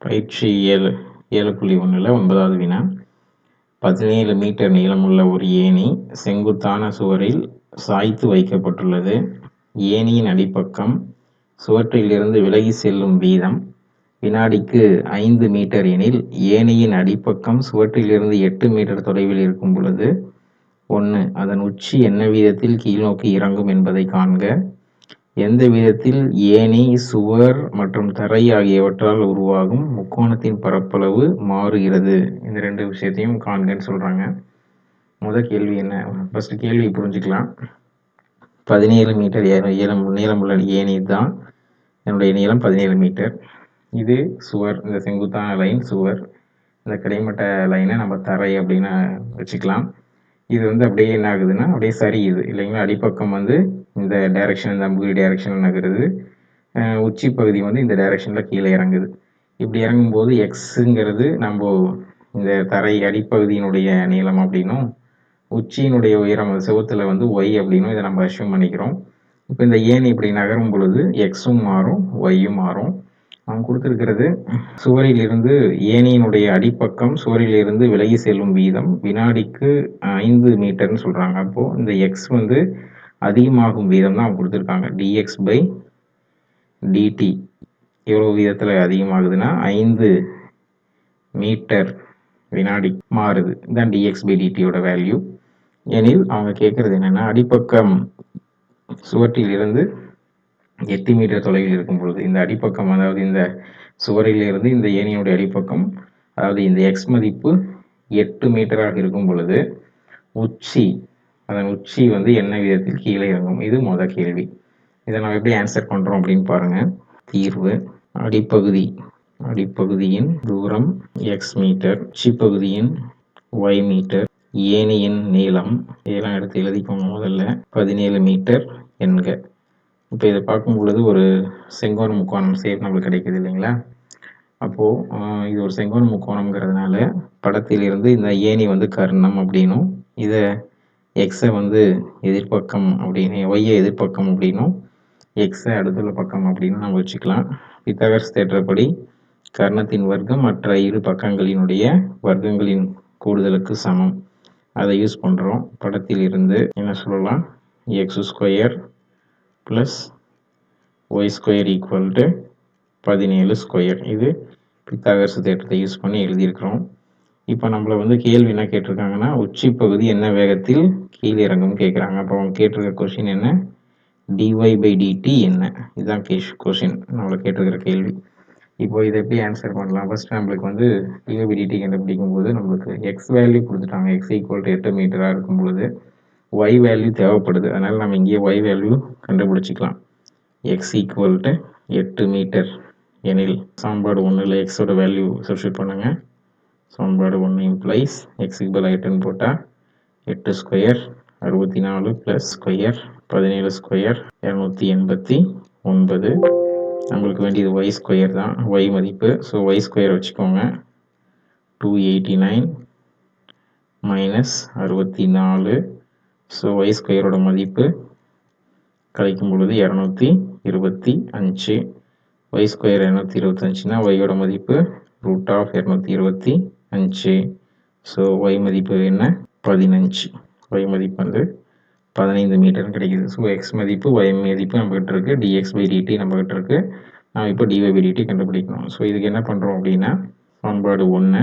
பயிற்சி ஏழு ஏழு புள்ளி ஒன்றில் ஒன்பதாவது வினா பதினேழு மீட்டர் நீளமுள்ள ஒரு ஏணி செங்குத்தான சுவரில் சாய்த்து வைக்கப்பட்டுள்ளது. ஏணியின் அடிப்பக்கம் சுவற்றிலிருந்து விலகி செல்லும் வீதம் வினாடிக்கு ஐந்து மீட்டர் எனில் ஏணியின் அடிப்பக்கம் சுவற்றிலிருந்து எட்டு மீட்டர் தொலைவில் இருக்கும் பொழுது ஒன்று அதன் உச்சி என்ன வீதத்தில் கீழ்நோக்கி இறங்கும் என்பதை காண்க. எந்த விதத்தில் ஏணி சுவர் மற்றும் தரை ஆகியவற்றால் உருவாகும் முக்கோணத்தின் பரப்பளவு மாறுகிறது. இந்த ரெண்டு விஷயத்தையும் காண்கன்னு சொல்கிறாங்க முதல் கேள்வி என்ன? ஃபஸ்ட்டு கேள்வி புரிஞ்சுக்கலாம். பதினேழு மீட்டர் ஏலம் நீளமுள்ள ஏணி தான் என்னுடைய நீளம் பதினேழு மீட்டர் இது சுவர் இந்த செங்குத்தான லைன் சுவர். இந்த கிடைமட்ட லைனை நம்ம தரை அப்படின்னு வச்சுக்கலாம். இது வந்து அப்படியே என்ன ஆகுதுன்னா அப்படியே சரியுது இல்லைங்களா? அடிப்பக்கம் வந்து இந்த டைரக்ஷன் இந்த அம்புகுறி டைரக்ஷனில் நகருது. உச்சி பகுதி வந்து இந்த டைரக்ஷனில் கீழே இறங்குது. இப்படி இறங்கும்போது எக்ஸுங்கிறது நம்ம இந்த தரை அடிப்பகுதியினுடைய நீளம் அப்படின்னும் உச்சியினுடைய உயரம் செவத்தில் வந்து ஒய் அப்படின்னும் இதை நம்ம அஷ்யூம் பண்ணிக்கிறோம். இப்போ இந்த ஏன் இப்படி நகரும் பொழுது எக்ஸும் மாறும் ஒய்யும் மாறும். அவன் கொடுத்துருக்கிறது சுவரிலிருந்து ஏனியினுடைய அடிப்பக்கம் சுவரிலிருந்து விலகி செல்லும் வீதம் வினாடிக்கு ஐந்து மீட்டர்னு சொல்கிறாங்க அப்போது இந்த எக்ஸ் வந்து அதிகமாகும் வீதம் தான் அவங்க கொடுத்துருக்காங்க. டிஎக்ஸ் பை டிடி எவ்வளோ வீதத்தில் அதிகமாகுதுன்னா ஐந்து மீட்டர் வினாடி மாறுது. தான் டிஎக்ஸ் பை டிடியோட வேல்யூ எனில் அவங்க கேட்குறது என்னென்னா அடிப்பக்கம் சுவற்றிலிருந்து எட்டு மீட்டர் தொலைவில் இருக்கும் பொழுது இந்த அடிப்பக்கம் அதாவது இந்த சுவரிலிருந்து இந்த ஏனியோடைய அடிப்பக்கம் அதாவது இந்த எக்ஸ் மதிப்பு எட்டு மீட்டராக இருக்கும் பொழுது உச்சி அதன் உச்சி வந்து என்ன விதத்தில் கீழே இறங்கும்? இது மொதல் கேள்வி. இதை நம்ம எப்படி ஆன்சர் பண்ணுறோம் அப்படின்னு பாருங்கள் தீர்வு. அடிப்பகுதி. அடிப்பகுதியின் தூரம் எக்ஸ் மீட்டர் உச்சி பகுதியின் ஒய் மீட்டர் ஏணியின் நீளம். இதெல்லாம் எடுத்து எழுதிக்கோங்க முதல்ல. பதினேழு மீட்டர் என்க. இப்போ இதை பார்க்கும் பொழுது ஒரு செங்கோண முக்கோணம் சேஃப் நம்மளுக்கு கிடைக்குது இல்லைங்களா? அப்போது இது ஒரு செங்கோண முக்கோணம்ங்கிறதுனால படத்திலிருந்து இந்த ஏணி வந்து கர்ணம் அப்படின்னும். இதை எக்ஸை வந்து எதிர்பக்கம் அப்படின்னு ஒய்யை எதிர்பக்கம் அப்படின்னும் எக்ஸை அடுத்துள்ள பக்கம் அப்படின்னு நம்ம வச்சுக்கலாம். பித்தகர்ஸ் தேற்றப்படி கர்ணத்தின் வர்க்கம் மற்ற இரு பக்கங்களினுடைய வர்க்கங்களின் கூடுதலுக்கு சமம். அதை யூஸ் பண்ணுறோம் படத்தில் இருந்து என்ன சொல்லலாம்? X square plus y square equal to பதினேழு ஸ்கொயர் இது பித்தாகர்ஸ் தேட்டத்தை யூஸ் பண்ணி எழுதியிருக்கிறோம். இப்போ நம்மளை வந்து கேள்வி என்ன கேட்டிருக்காங்கன்னா உச்சி பகுதி என்ன வேகத்தில் கீழே இறங்கும் கேட்குறாங்க. அப்போ அவங்க கேட்டிருக்க கொஷின் என்ன? டிஒய் பை டிடி என்ன? இதுதான் கேஷ் கொஷின் நம்மளை கேட்டிருக்கிற கேள்வி. இப்போ இதை எப்படி ஆன்சர் பண்ணலாம்? ஃபஸ்ட் நம்மளுக்கு வந்து டிஒய் பை டிடி கண்டுபிடிக்கும் போது நம்மளுக்கு எக்ஸ் வேல்யூ கொடுத்துட்டாங்க. எக்ஸ் ஈக்குவல் டு எட்டு மீட்டராக இருக்கும் பொழுது ஒய் வேல்யூ தேவைப்படுது. அதனால் நம்ம இங்கேயே ஒய் வேல்யூ கண்டுபிடிச்சிக்கலாம். எக்ஸ் ஈக்குவல் டு எட்டு மீட்டர் எனில் சாம்பாடு ஒன்றில் எக்ஸோட வேல்யூ சப்ஸ்டியூட் பண்ணுங்கள் சமன்பாடு ஒன்று இம்ப்ளைஸ் எக்ஸிபிள் ஐட்டன் போட்டால் எட்டு ஸ்கொயர் அறுபத்தி நாலு ப்ளஸ் ஸ்கொயர் பதினேழு ஸ்கொயர் இரநூத்தி எண்பத்தி ஒன்பது. நம்மளுக்கு வேண்டியது ஒய் ஸ்கொயர் தான். ஒய் மதிப்பு. ஸோ ஒய் ஸ்கொயர் வச்சுக்கோங்க. டூ எயிட்டி நைன் மைனஸ் அறுபத்தி நாலு ஸோ ஒய் ஸ்கொயரோட மதிப்பு கழிக்கும் பொழுது இரநூத்தி இருபத்தி அஞ்சு. ஒய் ஸ்கொயர் இரநூத்தி இருபத்தஞ்சுனா ஒய்யோட மதிப்பு ரூட் ஆஃப் இரநூத்தி இருபத்தி அஞ்சு. ஸோ ஒய் மதிப்பு என்ன? பதினஞ்சு. ஒய் மதிப்பு வந்து பதினைந்து மீட்டர்னு கிடைக்குது. ஸோ எக்ஸ் மதிப்பு ஒய் மதிப்பு நம்மகிட்ட இருக்குது டிஎக்ஸ் பை டிடி நம்மகிட்ட இருக்குது நம்ம இப்போ டிஒய் பை டிடி கண்டுபிடிக்கணும். ஸோ இதுக்கு என்ன பண்ணுறோம் அப்படின்னா சமன்பாடு ஒன்று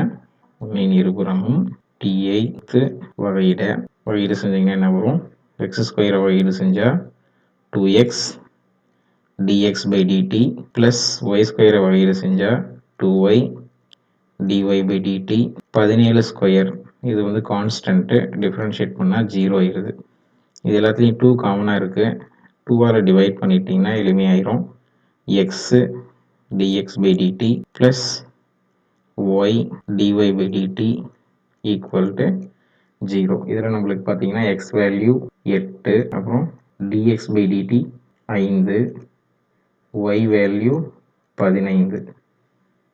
ஒன்றின் இருபுறமும் டிஐத்து வகையிட வகையீடு செஞ்சிங்கன்னா என்ன வரும்? எக்ஸ் ஸ்கொயரை வகையீடு செஞ்சால் two x dx by dt plus y ஸ்கொயரை வகையீடு செஞ்சால் two y dy by dt பதினேழு ஸ்கொயர் இது வந்து கான்ஸ்டன்ட்டு டிஃப்ரென்ஷியேட் பண்ணால் ஜீரோ ஆயிடுது இது எல்லாத்துலேயும் டூ காமனாக இருக்குது டூவால் டிவைட் பண்ணிட்டீங்கன்னா எளிமையாயிரும். X dx by dt plus y dy by dt equal to zero இதில் நம்மளுக்கு பார்த்தீங்கன்னா எக்ஸ் வேல்யூ எட்டு அப்புறம் டிஎக்ஸ் பை டிடி ஐந்து ஒய் வேல்யூ பதினைந்து.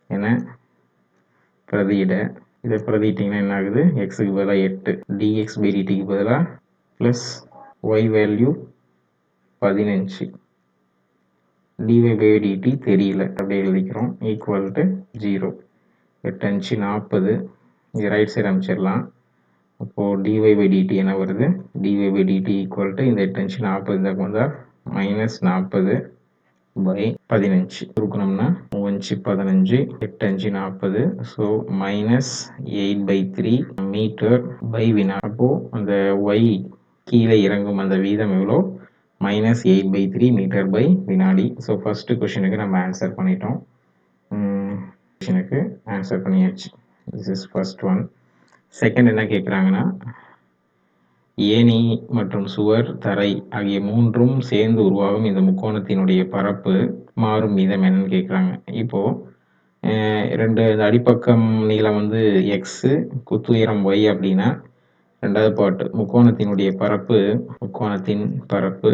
என பிரதியிட. இதை பிரதிட்டிங்கன்னா என்ன ஆகுது எக்ஸுக்கு பதிலாக எட்டு. டிஎக்ஸ் பிடிடிக்கு பதிலாக ப்ளஸ் ஒய் வேல்யூ பதினஞ்சு. டிவை பை டிடி தெரியல. அப்படியே எழுதிக்கிறோம். ஈக்குவல் டு ஜீரோ எட்டு அஞ்சு நாற்பது. இது ரைட் சைடு அமைச்சிடலாம். அப்போது டிவை பை டிடி என்ன வருது? D y by d t equal to இந்த எட்டு அஞ்சு நாற்பது இந்த வந்தால் மைனஸ் நாற்பது பை பதினஞ்சு. கொடுக்கணும்னா அஞ்சு பதினஞ்சு எட்டு அஞ்சு நாற்பது. So minus eight by three metre by வினா. அப்போது அந்த ஒய் கீழே இறங்கும் அந்த வீதம் எவ்வளோ? Minus eight by three metre by வினாடி. ஸோ ஃபஸ்ட்டு கொஷினுக்கு நம்ம ஆன்சர் பண்ணிட்டோம். கொஷினுக்கு ஆன்சர் பண்ணியாச்சு. This is first one second என்ன கேட்குறாங்கன்னா ஏணி மற்றும் சுவர் தரை ஆகிய மூன்றும் சேர்ந்து உருவாகும் இந்த முக்கோணத்தினுடைய பரப்பு மாறும் வீதம் என்னன்னு கேட்குறாங்க இப்போது ரெண்டு அடிப்பக்கம் நீளம் வந்து எக்ஸு குத்துயரம் ஒய் அப்படின்னா ரெண்டாவது பாட்டு முக்கோணத்தினுடைய பரப்பு முக்கோணத்தின் பரப்பு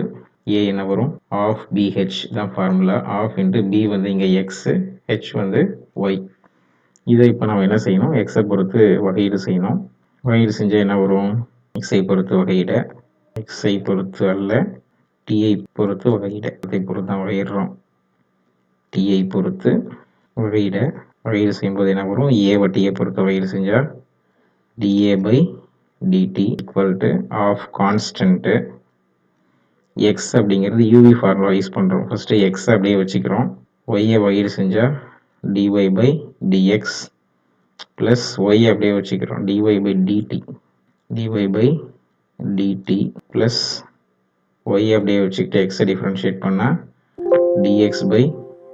ஏ என்ன வரும்? ஆஃப் பிஹெச் தான் ஃபார்முலா ஆஃப் இன்ட்டு பி வந்து இங்கே எக்ஸு ஹெச் வந்து ஒய் இதை இப்போ நம்ம என்ன செய்யணும்? எக்ஸை பொறுத்து வகையீடு செய்யணும். வகையீடு செஞ்சால் என்ன வரும்? எக்ஸை பொறுத்து வகையிட எக்ஸை பொறுத்து அல்ல டிஐ பொறுத்து வகையிட. அதை பொறுத்து தான் வகையிடுறோம். டிஐ பொறுத்து வகையிட வகையீடு செய்யும்போது என்ன வரும்? ஏ வட்டியை பொறுத்து வகையீடு செஞ்சால் da by dt equal to half constant x அப்படிங்கிறது யூவி ஃபார்முலா யூஸ் பண்ணுறோம் ஃபஸ்ட்டு எக்ஸ் அப்படியே வச்சுக்கிறோம். ஒய்யை வகையில் செஞ்சால் dy by dx plus y அப்படியே வச்சுக்கிறோம். Dy by dt dy by dt plus y அப்படியே வச்சுக்கிட்டு எக்ஸை டிஃப்ரென்ஷியேட் பண்ணால் dx by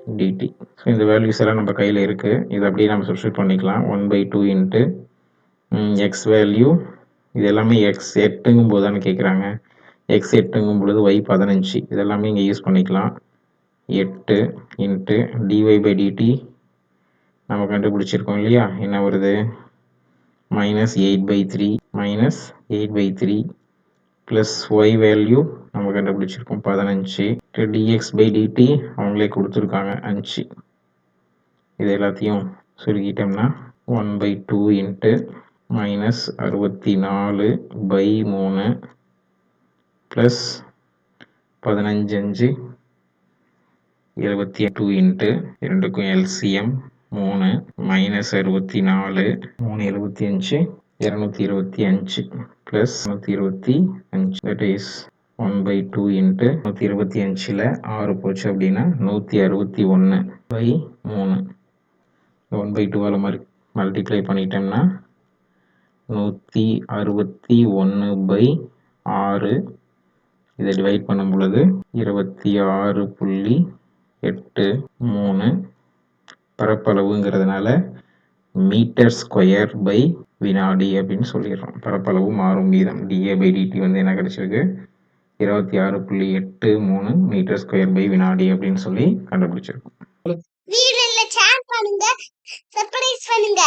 டிடி ஸோ இந்த வேல்யூஸ் எல்லாம் நம்ம கையில் இருக்குது இதை அப்படியே நம்ம சப்ஸ்டியூட் பண்ணிக்கலாம். One by two into x value இது எல்லாமே எக்ஸ் எட்டுங்கும் போது தானே கேட்குறாங்க எக்ஸ் எட்டுங்கும் பொழுது ஒய் பதினஞ்சு. இதெல்லாமே இங்கே யூஸ் பண்ணிக்கலாம். எட்டு இன்ட்டு டிஒய் பை டிடி நம்ம கண்டுபிடிச்சிருக்கோம் இல்லையா? என்ன வருது? Minus eight by three minus eight by three plus y value நம்ம கண்டுபிடிச்சிருக்கோம் பதினஞ்சு. டிஎக்ஸ் பை டிடி அவங்களே கொடுத்துருக்காங்க அஞ்சு. இது எல்லாத்தையும் சுருக்கிட்டோம்னா one by two into minus அறுபத்தி நாலு பை மூணு ப்ளஸ் பதினஞ்சு அஞ்சு இருபத்தி டூ இன்ட்டு இரண்டுக்கும் எல்சிஎம் மூணு. மைனஸ் அறுபத்தி நாலு மூணு எழுபத்தி அஞ்சு இரநூத்தி இருபத்தி அஞ்சு ப்ளஸ் நூற்றி இருபத்தி அஞ்சு that is one by two into நூற்றி இருபத்தி அஞ்சில் ஆறு போச்சு அப்படின்னா நூற்றி அறுபத்தி ஒன்று பை மூணு. ஒன் பை டூவால் மறு மல்டிப்ளை பண்ணிட்டோம்னா நூற்றி அறுபத்தி ஒன்று பை ஆறு. இதை டிவைட் பண்ணும் பொழுது இருபத்தி ஆறு புள்ளி எட்டு மூணு. பரப்பளவுங்கிறதுனால மீட்டர் ஸ்கொயர் பை வினாடி அப்படின்னு சொல்லிடுறோம். பரப்பளவு மாறும் வீதம். டிஏ பை டிடி வந்து என்ன கிடச்சிருக்கு? இருபத்தி ஆறு புள்ளி எட்டு மூணு மீட்டர் ஸ்கொயர் பை வினாடி அப்படின்னு சொல்லி கண்டுபிடிச்சிருக்கோம். பண்ணுங்க.